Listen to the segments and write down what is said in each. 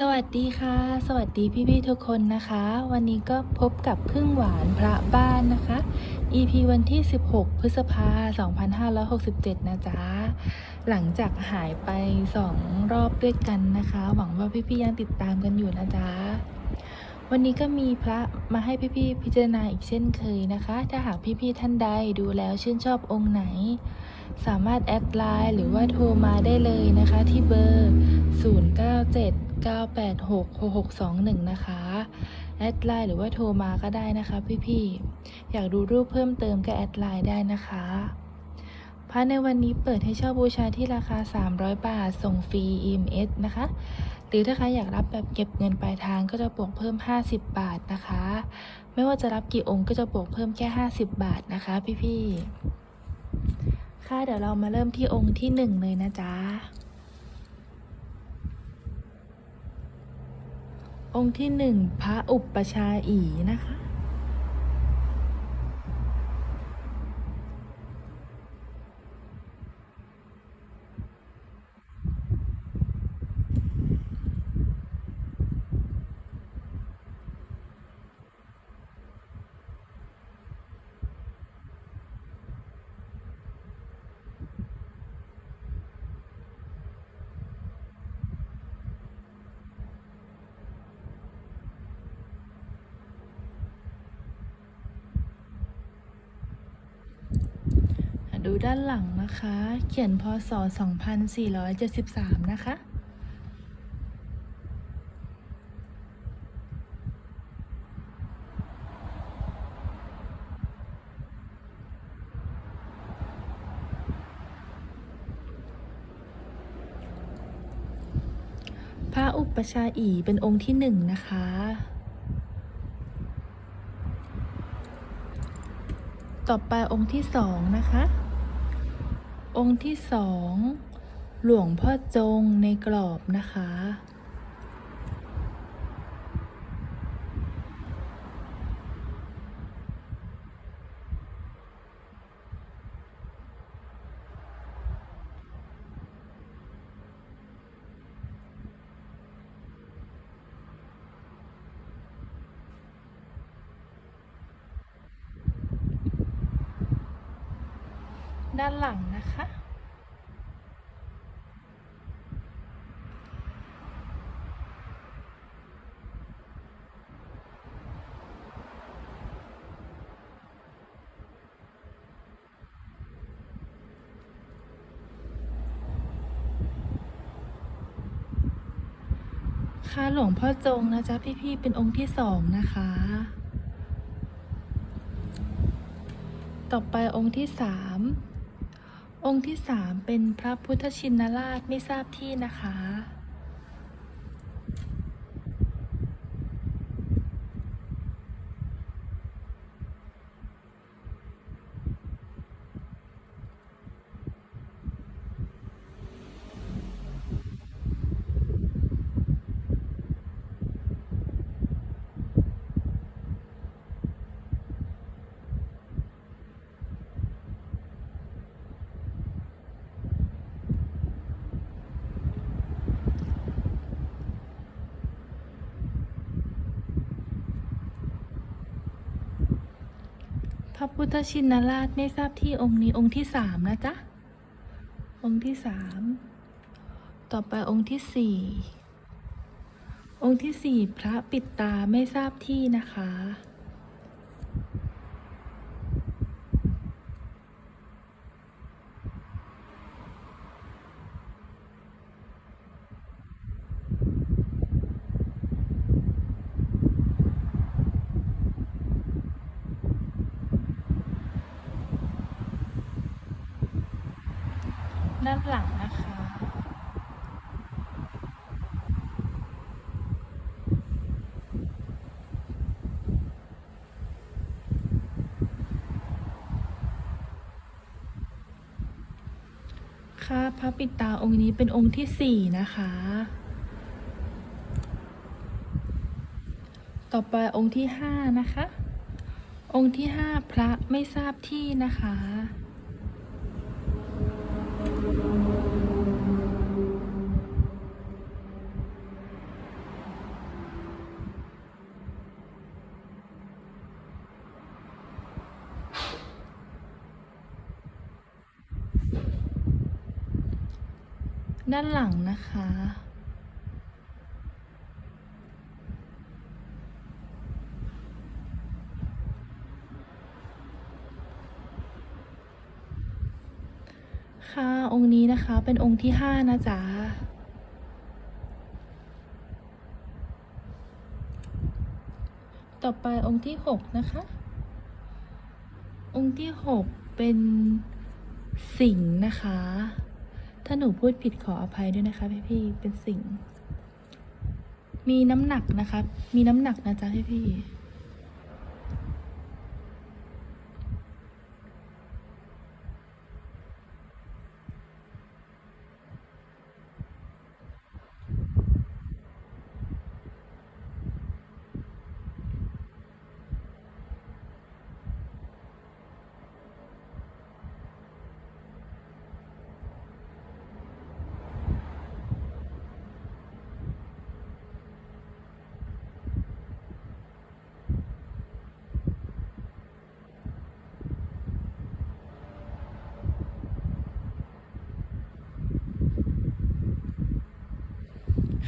สวัสดีค่ะ สวัสดีพี่ๆทุกคนนะคะ วันนี้ก็พบกับพึ่งหวานพระบ้านนะคะ EP วันที่ 16 พฤษภา 2567 นะจ๊ะ หลังจากหายไป 2 รอบด้วยกันนะคะ หวังว่าพี่ๆยังติดตามกันอยู่นะจ๊ะ วันนี้ก็มีพระมาให้พี่ๆพิจารณาอีกเช่นเคยนะคะ ถ้าหากพี่ๆท่านใดดูแล้วชื่นชอบองค์ไหนสามารถแอดไลน์หรือว่าโทรมาได้เลยนะคะที่เบอร์ 0979866621 นะคะ แอดไลน์หรือว่าโทรมาก็ได้นะคะ พี่ๆ อยากดูรูปเพิ่มเติมก็แอดไลน์ได้นะคะพระในวันนี้เปิดให้เช่าบูชาที่ราคา 300 บาท ส่งฟรี EMS นะคะ หรือถ้าใครอยากรับแบบเก็บเงินปลายทางก็จะบวกเพิ่ม 50 บาทนะคะ ไม่ว่าจะรับกี่องค์ก็จะบวกเพิ่มแค่ 50 บาทนะคะ พี่ๆ ค่ะเดี๋ยวเรามาเริ่มที่องค์ที่หนึ่งเลยนะจ๊ะ องค์ที่หนึ่งพระอุปชาอีนะคะ ดูด้านหลังนะคะ เขียนพศ 2473 นะคะ พระอุปชาอีเป็นองค์ที่หนึ่งนะคะต่อไปองค์ที่สองนะคะ องค์ที่สอง หลวงพ่อจงในกรอบนะคะ ด้านหลัง นะคะค่ะหลวงพ่อจงนะจ๊ะพี่ๆเป็นองค์ที่สองนะคะ ต่อไปองค์ที่สามองค์ที่สามเป็นพระพุทธชินราชไม่ทราบที่นะคะ พุทธชินราชไม่ทราบที่องค์นี้องค์ที่สามนะจ๊ะ องค์ที่สาม ต่อไปองค์ที่สี่ องค์ที่สี่พระปิดตาไม่ทราบที่นะคะ ด้านหลังนะคะ ค่ะพระ ปิดตาองค์นี้เป็นองค์ที่สี่นะคะ ต่อไปองค์ที่ห้านะคะ องค์ที่ห้าพระไม่ทราบที่นะคะ ด้านหลังนะคะ ค่ะองค์นี้นะคะเป็นองค์ที่ห้านะจ๊ะต่อไปองค์ที่หกนะคะ องค์ที่หกเป็นสิงห์นะคะ ถ้าหนูพูดผิดขออภัยด้วยนะคะพี่พี่เป็นสิ่ง มีน้ำหนักนะคะ มีน้ำหนักนะจ๊ะพี่พี่ๆ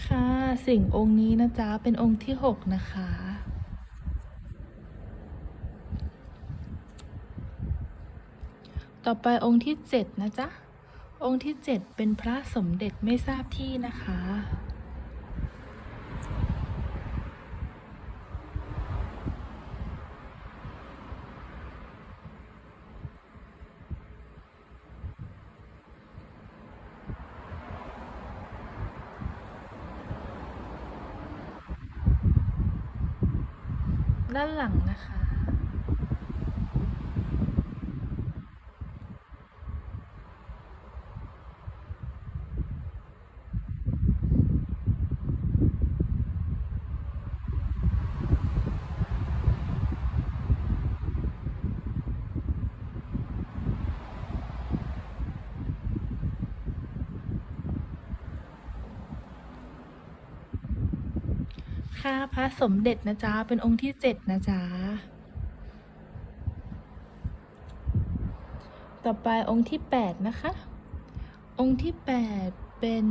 ค่ะ สิ่งองค์นี้นะจ๊ะ เป็นองค์ที่หกนะคะ ต่อไปองค์ที่เจ็ดนะจ๊ะ องค์ที่เจ็ดเป็นพระสมเด็จไม่ทราบที่นะคะ ด้านหลัง นะคะค่ะพระสมเด็จนะจ๊ะ เป็นองค์ที่เจ็ดนะจ๊ะ ต่อไปองค์ที่แปดนะคะ องค์ที่แปดเป็น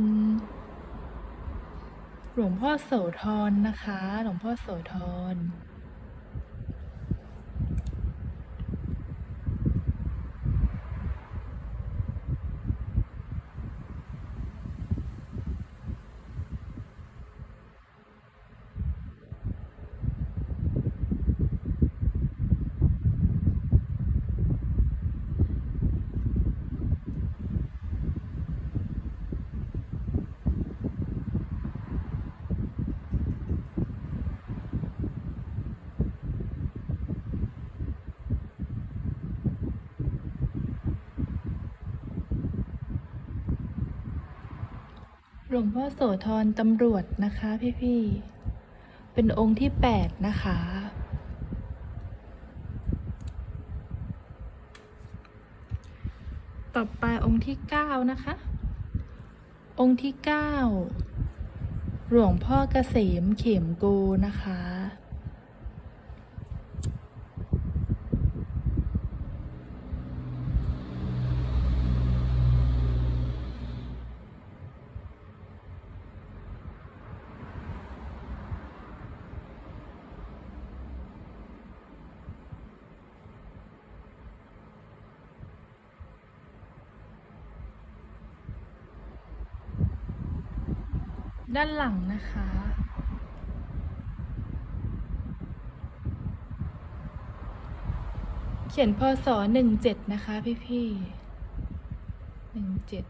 หลวงพ่อโสธรนะคะ หลวงพ่อโสธร ลวงพ่อโสธรตำรวจนะคะพี่ๆ เป็นองค์ที่แปดนะคะ ต่อไปองค์ที่เก้านะคะ องค์ที่เก้าหลวงพ่อเกษมเข็มโกนะคะ ด้านหลังนะคะ เขียนพศหนึ่งเจ็ดนะคะพี่พี่หนึ่งเจ็ด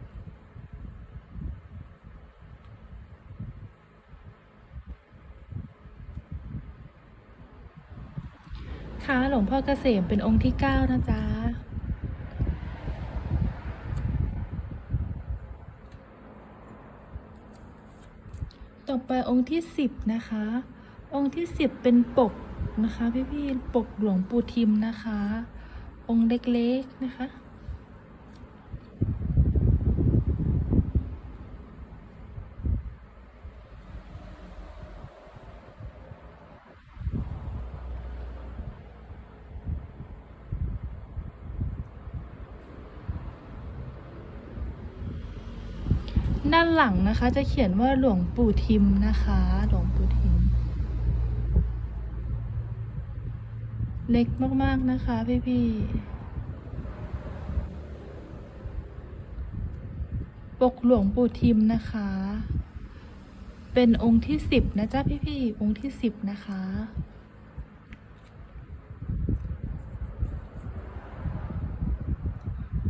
ค่ะหลวงพ่อเกษมเป็นองค์ที่เก้านะจ๊ะ ต่ องค์ที่สิบนะคะ องค์ที่สิบเป็นปกนะคะพี่พี่ๆปกหลวงปู่ทิมนะคะ องค์เล็กๆนะคะ หลังนะคะ จะเขียนว่าหลวงปู่ทิมนะคะ หลวงปู่ทิม เล็กมากๆนะคะพี่ๆปกหลวงปู่ทิมนะคะ เป็นองค์ที่สิบนะจ๊ะพี่ๆองค์ที่สิบนะคะ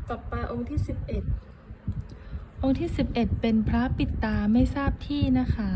ต่อไปองค์ที่สิบเอ็ด องค์ที่สิบเอ็ดเป็นพระปิดตาไม่ทราบที่นะคะ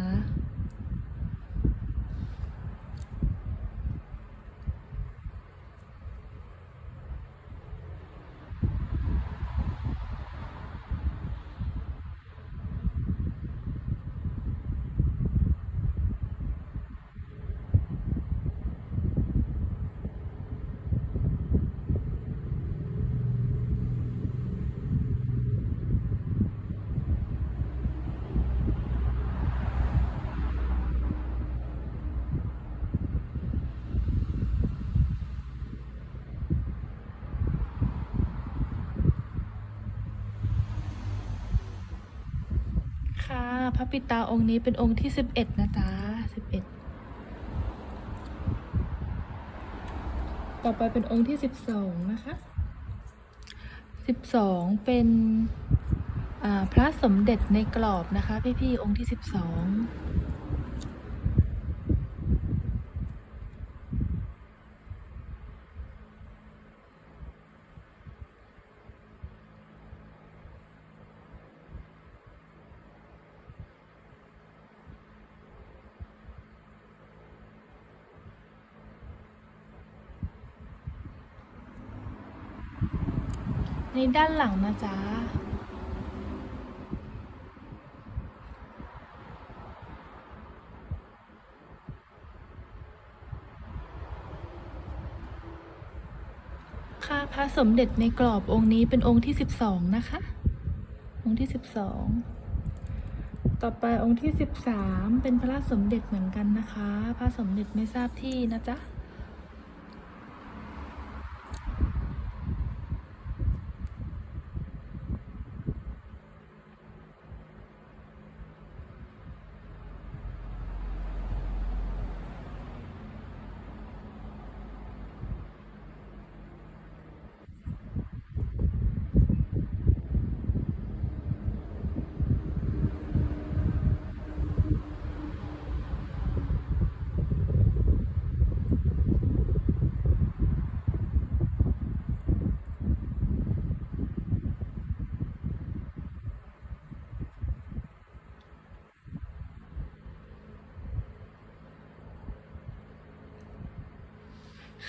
ค่ะ พ ระปิตาองค์นี้เป็นองค์ที่สิบเอ็ดนะจ๊ะสิบเอ็ดต่อไปเป็นองค์ที่สิบสองนะคะสิบสองเป็นพระสมเด็จในกรอบนะคะ พี่ๆองค์ที่สิบสอง นด้านหลังนะจ๊ะค่ะพระสมเด็จในกรอบองค์นี้เป็นองค์ที่สิบสองนะคะ องค์ที่สิบสองต่อไปองค์ที่สิบสามเป็นพระสมเด็จเหมือนกันนะคะ พระสมเด็จไม่ทราบที่นะจ๊ะ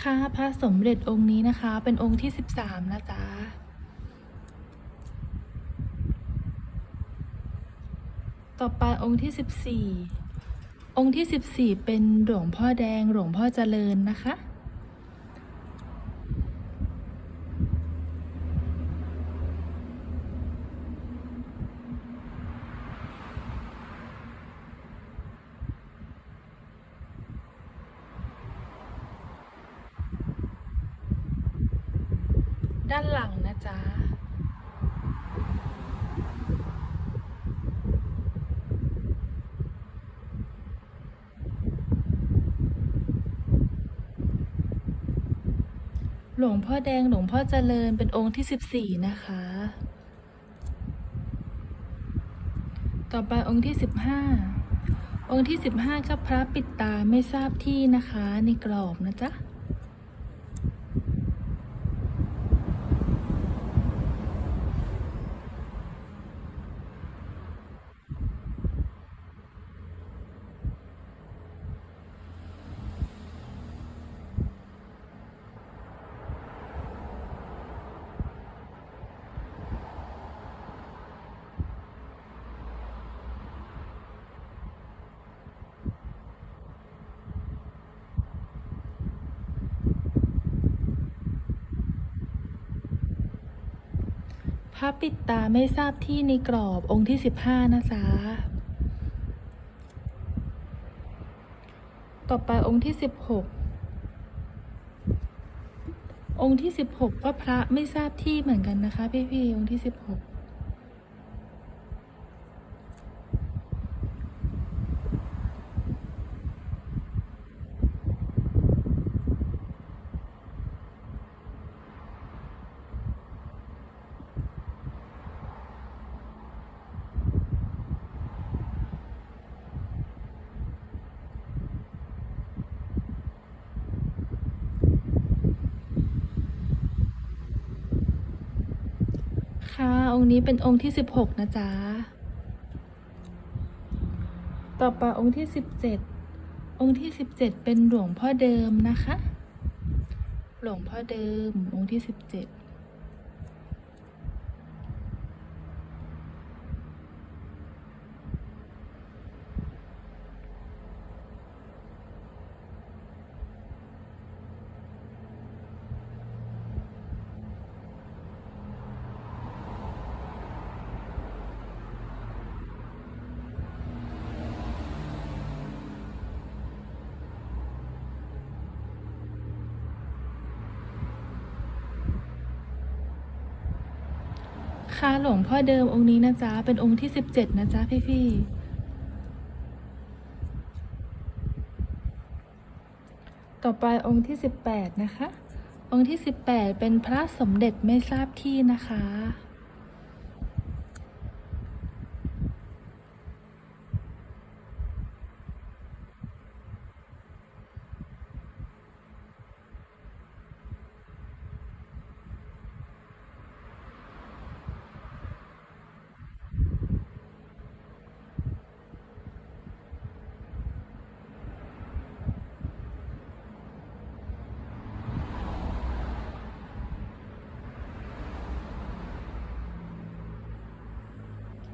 ค่ะพระสมเด็จองค์นี้นะคะ เป็นองค์ที่สิบสามนะจ๊ะต่อไปองค์ที่สิบสี่องค์ที่สิบสี่เป็นหลวงพ่อแดงหลวงพ่อเจริญนะคะ ด้านหลังนะจ๊ะ หลวงพ่อแดงหลวงพ่อเจริญเป็นองค์ที่สิบสี่นะคะ ต่อไปองค์ที่สิบห้าองค์ที่สิบห้าก็พระปิดตาไม่ทราบที่นะคะ ในกรอบนะจ๊ะ พระปิดตาไม่ทราบที่ในกรอบองค์ที่สิบห้านะจ๊ะ ต่อไปองค์ที่สิบหกองค์ที่สิบหก็พระไม่ทราบที่เหมือนกันนะคะ พี่พี่องค์ที่สิบหก นี้เป็นองค์ที่สิบหกนะจ๊ะ ต่อไปองค์ที่สิบเจ็ดองค์ที่สิบเจ็ดเป็นหลวงพ่อเดิมนะคะ หลวงพ่อเดิมองค์ที่สิบเจ็ด งพ่อเดิมองค์นี้นะจ๊ะ เป็นองค์ที่สิบเจ็ดนะจ๊ะพี่พี่ๆต่อไปองค์ที่สิบแปดนะคะ องค์ที่สิบแปดเป็นพระสมเด็จไม่ทราบที่นะคะ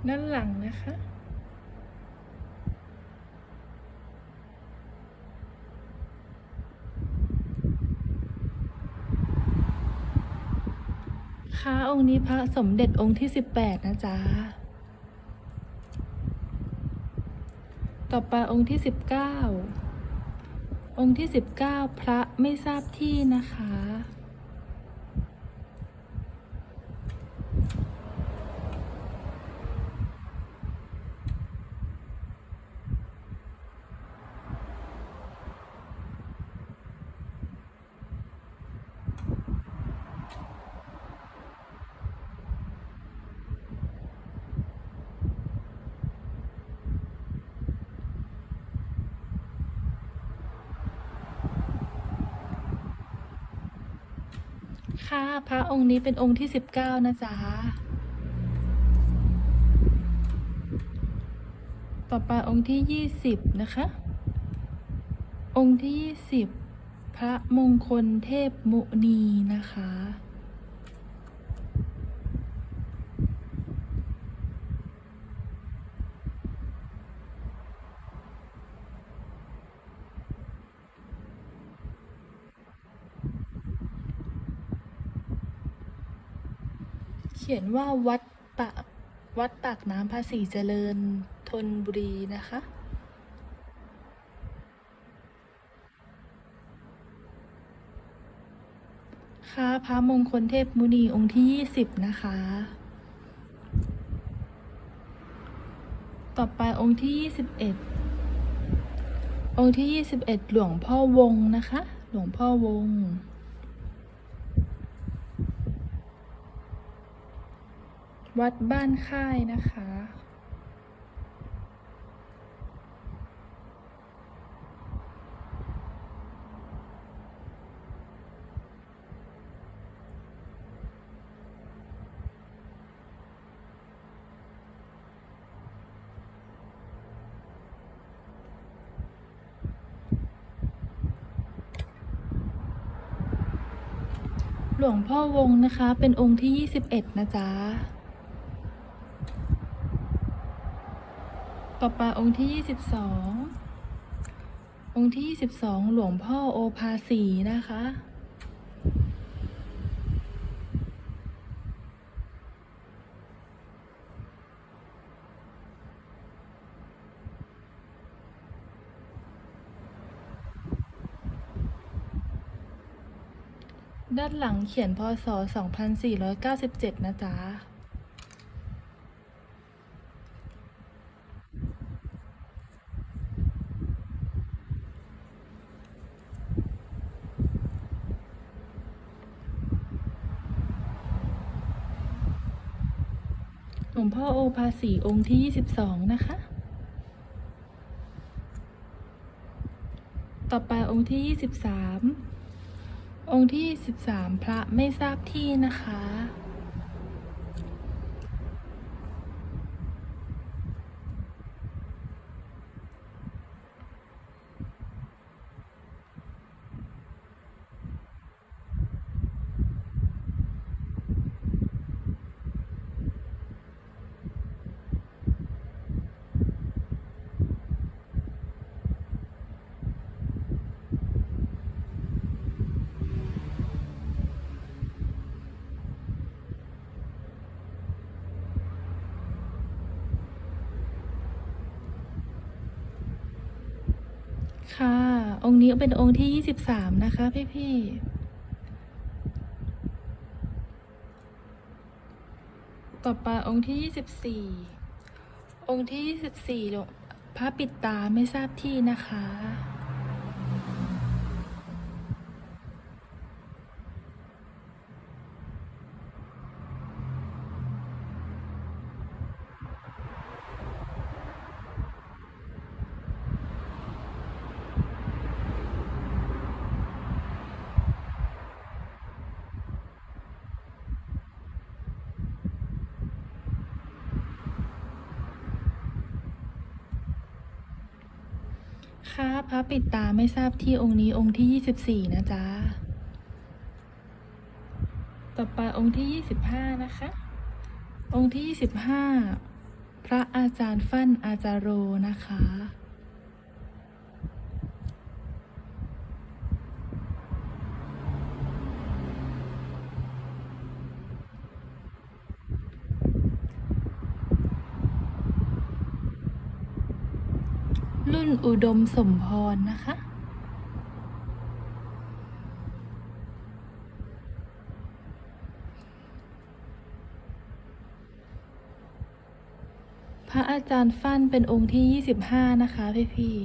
ด้านหลังนะคะ ค่ะ องค์นี้พระสมเด็จองค์ที่สิบแปดนะจ๊ะ ต่อไปองค์ที่สิบเก้าองค์ที่สิบเก้าพระไม่ทราบที่นะคะค่ะ พระ องค์นี้เป็นองค์ที่สิบเก้านะจ๊ะ ต่อไปองค์ที่ยี่สิบนะคะ องค์ที่ยี่สิบพระมงคลเทพมุนีนะคะ เขียนว่าวัดปากวัดปากน้ำภาษีเจริญธนบุรีนะคะ ค่ะพระมงคลเทพมุนีองค์ที่ยี่สิบนะคะ ต่อไปองค์ที่ยี่สิบเอ็ดองค์ที่ยี่สิบเอ็ดหลวงพ่อวงนะคะ หลวงพ่อวง วัดบ้านค่ายนะคะ หลวงพ่อวงนะคะ เป็นองค์ที่ 21 นะจ๊ะ ต่อไปองค์ที่22องค์ที่22หลวงพ่อโอภาสีนะคะ ด้านหลังเขียนพศ 2497 นะจ๊ะ งพ่อโอภาสีองค์ที่ 22 นะคะ ต่อไปองค์ที่ 23 องค์ที่ 23 พระไม่ทราบที่นะคะ ค่ะ องค์ นี้เป็นองค์ที่ยี่สิบสามนะคะพี่พี่ๆต่อไปองค์ที่ยี่สิบสี่องค์ที่ยี่สิบสี่พระปิดตาไม่ทราบที่นะคะ ปิดตาไม่ทราบที่องค์นี้องค์ที่ยี่สิบสี่นะจ๊ะ ต่อไปองค์ที่ยี่สิบห้านะคะ องค์ที่ยี่สิบห้าพระอาจารย์ฟั่นอาจารโรนะคะ รุ่น อุดมสมพรนะคะพระอาจารย์ฟั่นเป็นองค์ที่ 25 นะคะพี่พี่ๆ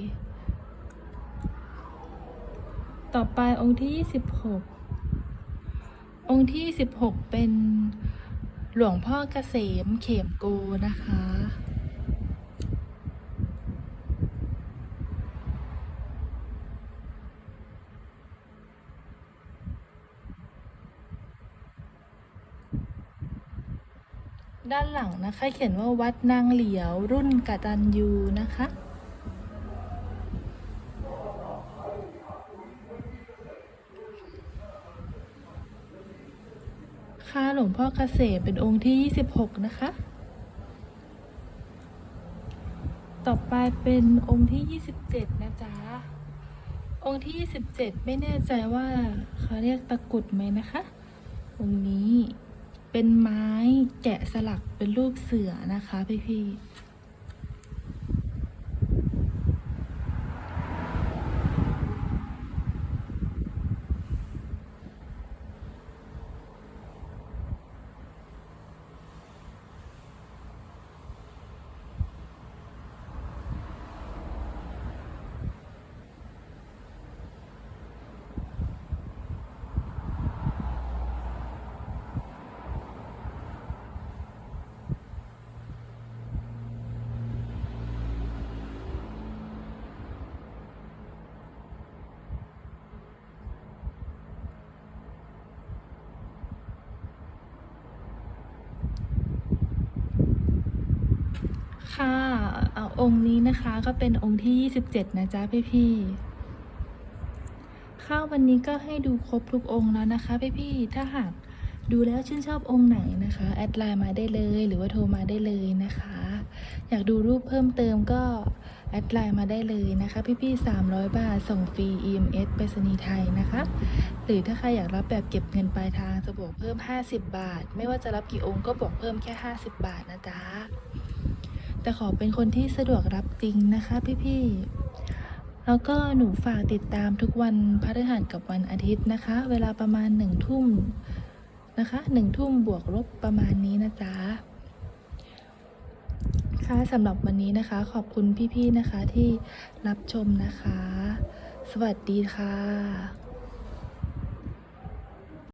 ต่อไปองค์ที่ 26 องค์ที่ 16 เป็นหลวงพ่อเกษมเขมโกนะคะ ด้านหลังนะคะ เขียนว่าวัดนางเหลียวรุ่นกตัญญูนะคะค่ะหลวงพ่อเกษมเป็นองค์ที่ 26 นะคะ ต่อไปเป็นองค์ที่ 27 นะจ๊ะ องค์ที่ 27 ไม่แน่ใจว่าเขาเรียกตะกุดไหมนะคะ องค์นี้ เป็นไม้แกะสลักเป็นรูปเสือนะคะพี่พี่ๆ ค่ะ เอาองค์นี้นะคะก็เป็นองค์ที่ 27 นะจ๊ะพี่พี่ข้าววันนี้ก็ให้ดูครบทุกองค์แล้วนะคะพี่พี่ถ้าหากดูแล้วชื่นชอบองค์ไหนนะคะ แอดไลน์มาได้เลยหรือว่าโทรมาได้เลยนะคะ อยากดูรูปเพิ่มเติมก็แอดไลน์มาได้เลยนะคะ พี่พี่ๆ300 บาท ส่งฟรี EMS ไปรษณีย์ไทยนะคะ หรือถ้าใครอยากรับแบบเก็บเงินปลายทางจะบวกเพิ่ม 50 บาท ไม่ว่าจะรับกี่องค์ก็บวกเพิ่มแค่ 50 บาทนะจ๊ะ แต่ขอเป็นคนที่สะดวกรับจริงนะคะพี่ๆ แล้วก็หนูฝากติดตามทุกวันพฤหัสกับวันอาทิตย์นะคะ เวลาประมาณหนึ่งทุ่มนะคะหนึ่งทุ่มบวกลบประมาณนี้นะจ๊ะค่ะสำหรับวันนี้นะคะ ขอบคุณพี่ๆนะคะที่รับชมนะคะ สวัสดีค่ะ